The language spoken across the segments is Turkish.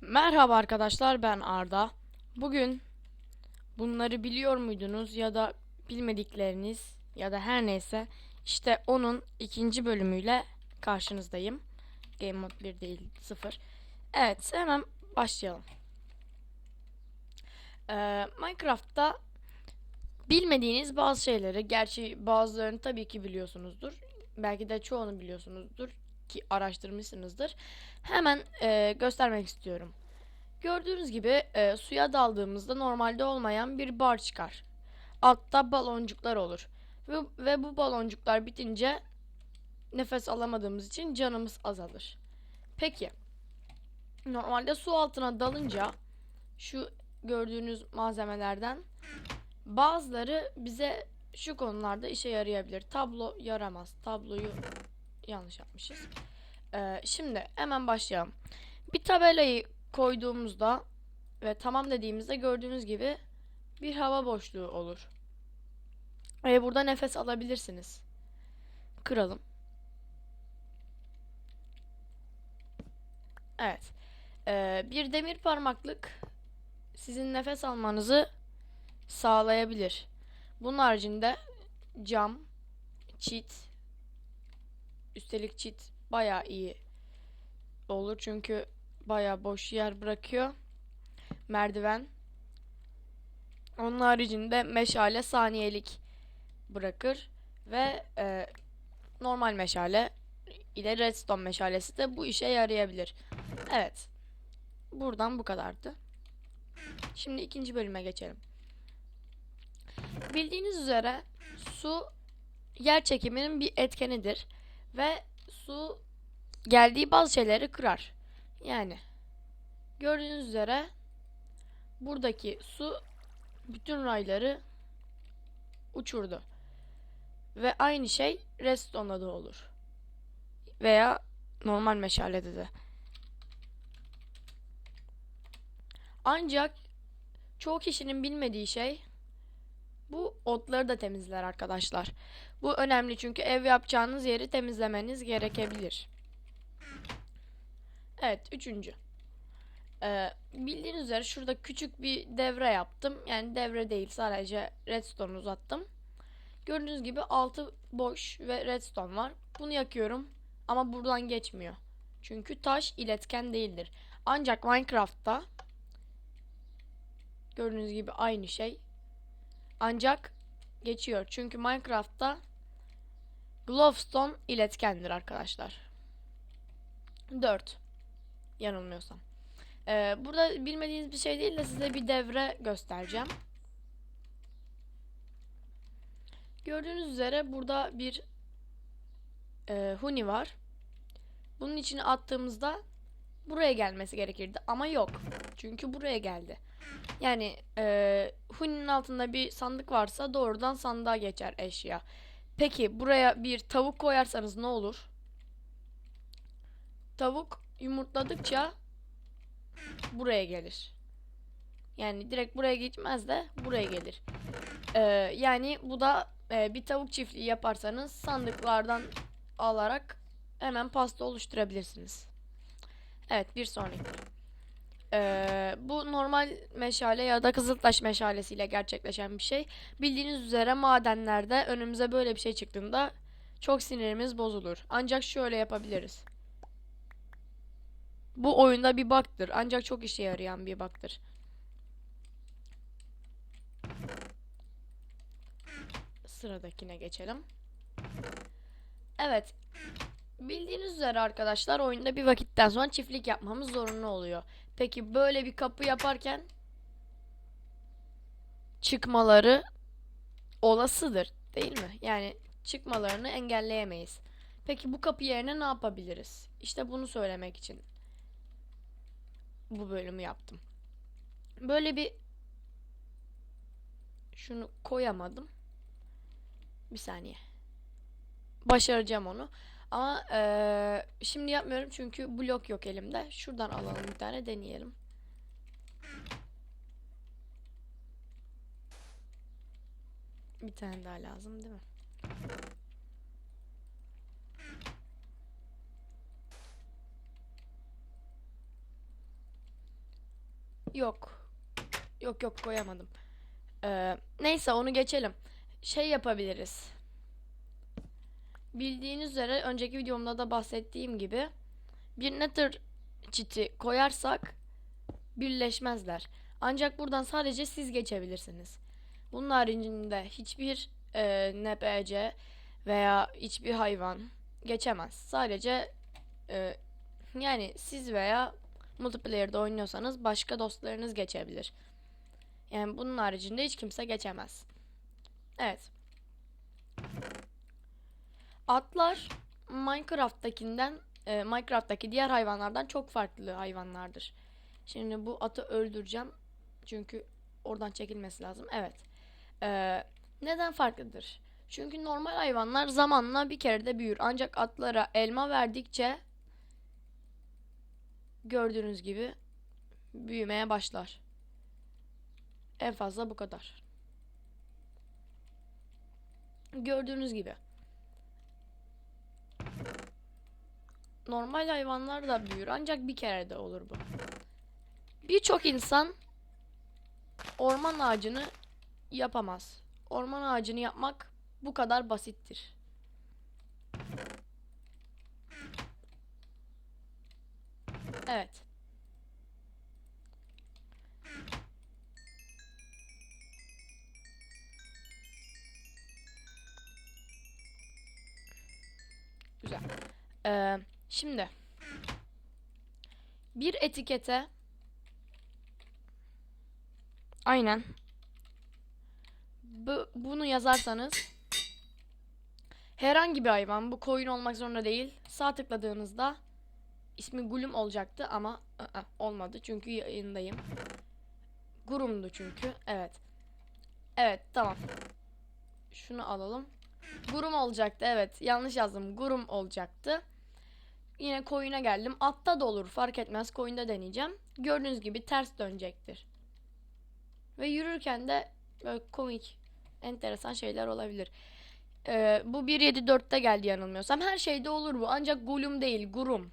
Merhaba arkadaşlar ben Arda. Bugün bunları biliyor muydunuz ya da bilmedikleriniz ya da her neyse işte onun ikinci bölümüyle karşınızdayım. Game Mode 1 değil 0. Evet hemen başlayalım. Ee, Minecraft'ta bilmediğiniz bazı şeyleri gerçi bazılarını tabii ki biliyorsunuzdur. Belki de çoğunu biliyorsunuzdur ki araştırmışsınızdır. Hemen e, göstermek istiyorum. Gördüğünüz gibi e, suya daldığımızda normalde olmayan bir bar çıkar. Altta baloncuklar olur. Ve, ve bu baloncuklar bitince nefes alamadığımız için canımız azalır. Peki normalde su altına dalınca şu gördüğünüz malzemelerden bazıları bize şu konularda işe yarayabilir. Tablo yaramaz. Tabloyu yanlış yapmışız. Ee, şimdi hemen başlayalım. Bir tabelayı koyduğumuzda ve tamam dediğimizde gördüğünüz gibi bir hava boşluğu olur. Ve burada nefes alabilirsiniz. Kıralım. Evet. Ee, bir demir parmaklık sizin nefes almanızı sağlayabilir. Bunun haricinde cam, çit, üstelik çit baya iyi olur çünkü baya boş yer bırakıyor. Merdiven. Onun haricinde meşale saniyelik bırakır ve e, normal meşale ile redstone meşalesi de bu işe yarayabilir. Evet. Buradan bu kadardı. Şimdi ikinci bölüme geçelim. Bildiğiniz üzere su yer çekiminin bir etkenidir ve su geldiği bazı şeyleri kırar. Yani gördüğünüz üzere buradaki su bütün rayları uçurdu. Ve aynı şey redstone'da da olur. Veya normal meşalede de. Ancak çoğu kişinin bilmediği şey bu otları da temizler arkadaşlar. Bu önemli çünkü ev yapacağınız yeri temizlemeniz gerekebilir. Evet, üçüncü. Ee, bildiğiniz üzere şurada küçük bir devre yaptım. Yani devre değil, sadece redstone uzattım. Gördüğünüz gibi altı boş ve redstone var. Bunu yakıyorum ama buradan geçmiyor. Çünkü taş iletken değildir. Ancak Minecraft'ta gördüğünüz gibi aynı şey. Ancak geçiyor. Çünkü Minecraft'ta Glowstone iletkendir arkadaşlar. 4. Yanılmıyorsam. Ee, burada bilmediğiniz bir şey değil de size bir devre göstereceğim. Gördüğünüz üzere burada bir e, huni var. Bunun içine attığımızda buraya gelmesi gerekirdi ama yok. Çünkü buraya geldi. Yani e, huninin altında bir sandık varsa doğrudan sandığa geçer eşya. Peki buraya bir tavuk koyarsanız ne olur? Tavuk yumurtladıkça buraya gelir. Yani direkt buraya gitmez de buraya gelir. Ee, yani bu da e, bir tavuk çiftliği yaparsanız sandıklardan alarak hemen pasta oluşturabilirsiniz. Evet bir sonraki. Ee, bu normal meşale ya da kızıltaş meşalesiyle gerçekleşen bir şey. Bildiğiniz üzere madenlerde önümüze böyle bir şey çıktığında çok sinirimiz bozulur. Ancak şöyle yapabiliriz. Bu oyunda bir bug'tır. Ancak çok işe yarayan bir bug'tır. Sıradakine geçelim. Evet. Bildiğiniz üzere arkadaşlar oyunda bir vakitten sonra çiftlik yapmamız zorunlu oluyor. Peki böyle bir kapı yaparken çıkmaları olasıdır değil mi? Yani çıkmalarını engelleyemeyiz. Peki bu kapı yerine ne yapabiliriz? İşte bunu söylemek için bu bölümü yaptım. Böyle bir şunu koyamadım. Bir saniye. Başaracağım onu. Ama eee, şimdi yapmıyorum çünkü blok yok elimde. Şuradan alalım bir tane deneyelim. Bir tane daha lazım değil mi? Yok. Yok yok koyamadım. Ee, neyse onu geçelim. Şey yapabiliriz. Bildiğiniz üzere önceki videomda da bahsettiğim gibi bir nether çiti koyarsak birleşmezler. Ancak buradan sadece siz geçebilirsiniz. Bunun haricinde hiçbir e, NPC veya hiçbir hayvan geçemez. Sadece e, yani siz veya multiplayer'da oynuyorsanız başka dostlarınız geçebilir. Yani bunun haricinde hiç kimse geçemez. Evet. Atlar Minecraft'takinden e, Minecraft'taki diğer hayvanlardan çok farklı hayvanlardır. Şimdi bu atı öldüreceğim. Çünkü oradan çekilmesi lazım. Evet. Ee, neden farklıdır? Çünkü normal hayvanlar zamanla bir kere de büyür. Ancak atlara elma verdikçe gördüğünüz gibi büyümeye başlar. En fazla bu kadar. Gördüğünüz gibi. Normal hayvanlar da büyür ancak bir kere de olur bu. Birçok insan orman ağacını yapamaz. Orman ağacını yapmak bu kadar basittir. Evet. Şimdi bir etikete aynen bu, bunu yazarsanız herhangi bir hayvan bu koyun olmak zorunda değil sağ tıkladığınızda ismi Gulum olacaktı ama ı-ı, olmadı çünkü yayındayım. Gurum'du çünkü. Evet. Evet tamam. Şunu alalım. Gurum olacaktı evet. Yanlış yazdım. Gurum olacaktı. Yine koyuna geldim. Atta da olur fark etmez. Koyunda deneyeceğim. Gördüğünüz gibi ters dönecektir. Ve yürürken de böyle komik, enteresan şeyler olabilir. Ee, bu 1.7.4'te geldi yanılmıyorsam. Her şeyde olur bu. Ancak Gulum değil, Gurum.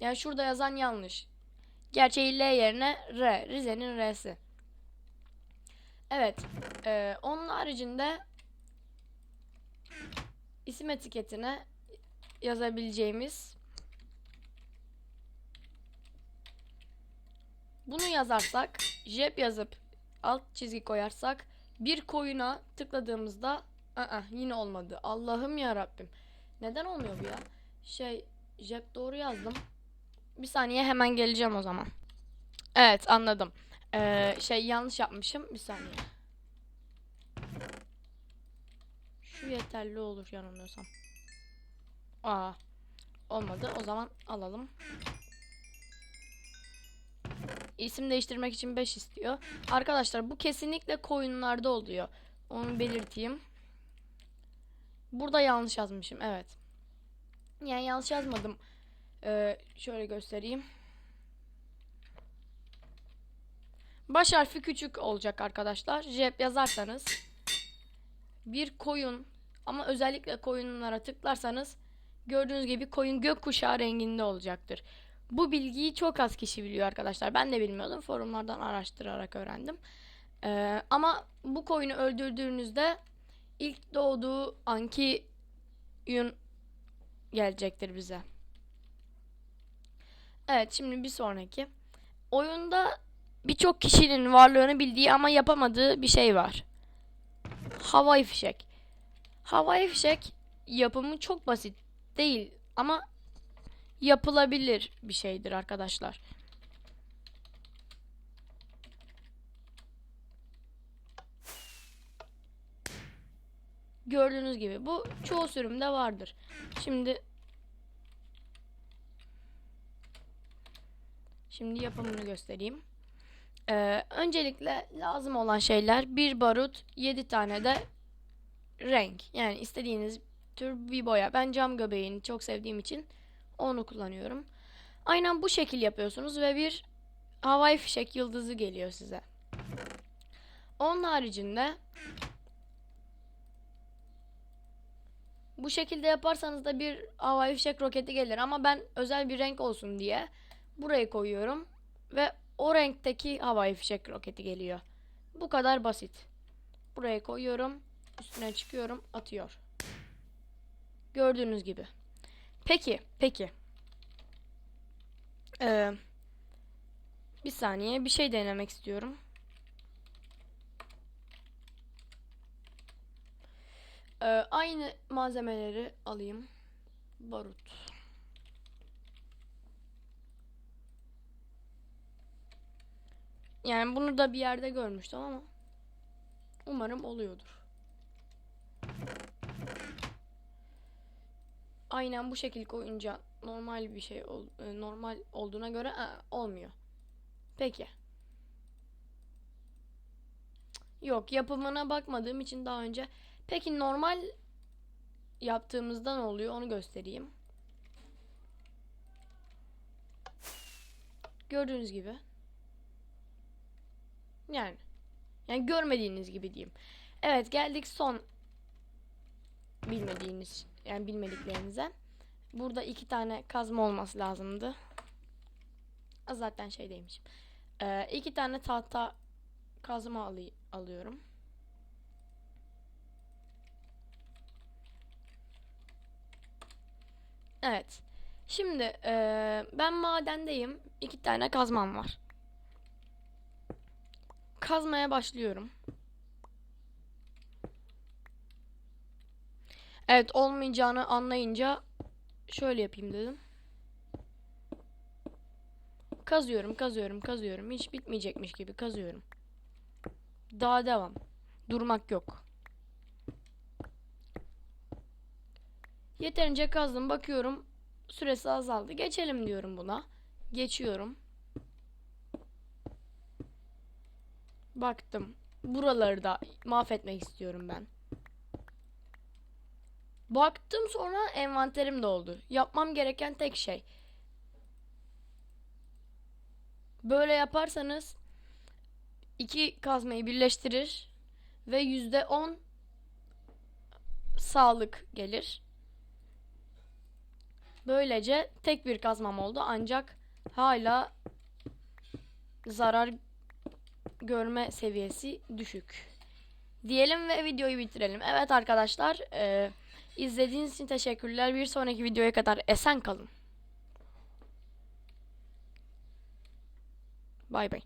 Yani şurada yazan yanlış. Gerçeği L yerine R. Rize'nin R'si. Evet. Ee, onun haricinde isim etiketine yazabileceğimiz bunu yazarsak jep yazıp alt çizgi koyarsak bir koyuna tıkladığımızda ı yine olmadı. Allah'ım ya Rabbim. Neden olmuyor bu ya? Şey jep doğru yazdım. Bir saniye hemen geleceğim o zaman. Evet anladım. Ee, şey yanlış yapmışım. Bir saniye. Şu yeterli olur yanılmıyorsam. Aa, olmadı. O zaman alalım. İsim değiştirmek için 5 istiyor. Arkadaşlar bu kesinlikle koyunlarda oluyor. Onu belirteyim. Burada yanlış yazmışım. Evet. Yani yanlış yazmadım. Ee, şöyle göstereyim. Baş harfi küçük olacak arkadaşlar. Jep yazarsanız bir koyun ama özellikle koyunlara tıklarsanız gördüğünüz gibi koyun gökkuşağı renginde olacaktır. Bu bilgiyi çok az kişi biliyor arkadaşlar. Ben de bilmiyordum. Forumlardan araştırarak öğrendim. Ee, ama bu koyunu öldürdüğünüzde ilk doğduğu anki yün gelecektir bize. Evet şimdi bir sonraki. Oyunda birçok kişinin varlığını bildiği ama yapamadığı bir şey var. Havai fişek. Havai fişek yapımı çok basit değil ama yapılabilir bir şeydir arkadaşlar. Gördüğünüz gibi bu çoğu sürümde vardır. Şimdi Şimdi yapımını göstereyim. Ee, öncelikle lazım olan şeyler bir barut, 7 tane de renk. Yani istediğiniz tür bir boya. Ben cam göbeğini çok sevdiğim için onu kullanıyorum. Aynen bu şekil yapıyorsunuz ve bir havai fişek yıldızı geliyor size. Onun haricinde bu şekilde yaparsanız da bir havai fişek roketi gelir ama ben özel bir renk olsun diye burayı koyuyorum ve o renkteki havai fişek roketi geliyor. Bu kadar basit. Buraya koyuyorum. Üstüne çıkıyorum. Atıyor. Gördüğünüz gibi. Peki. Peki. Ee, bir saniye. Bir şey denemek istiyorum. Ee, aynı malzemeleri alayım. Barut. Yani bunu da bir yerde görmüştüm ama umarım oluyordur. Aynen bu şekilde koyunca normal bir şey e, normal olduğuna göre aa, olmuyor. Peki. Yok yapımına bakmadığım için daha önce. Peki normal yaptığımızda ne oluyor onu göstereyim. Gördüğünüz gibi. Yani. Yani görmediğiniz gibi diyeyim. Evet geldik son bilmediğiniz yani bilmediklerinize. Burada iki tane kazma olması lazımdı. Zaten şeydeymişim. Ee, iki tane tahta kazma alı- alıyorum. Evet. Şimdi eee, ben madendeyim. İki tane kazmam var. Kazmaya başlıyorum. Evet olmayacağını anlayınca şöyle yapayım dedim. Kazıyorum, kazıyorum, kazıyorum. Hiç bitmeyecekmiş gibi kazıyorum. Daha devam. Durmak yok. Yeterince kazdım. Bakıyorum süresi azaldı. Geçelim diyorum buna. Geçiyorum. Baktım. Buraları da mahvetmek istiyorum ben. Baktım sonra envanterim doldu. Yapmam gereken tek şey. Böyle yaparsanız iki kazmayı birleştirir ve yüzde on sağlık gelir. Böylece tek bir kazmam oldu ancak hala zarar görme seviyesi düşük. Diyelim ve videoyu bitirelim. Evet arkadaşlar, e, izlediğiniz için teşekkürler. Bir sonraki videoya kadar esen kalın. Bay bay.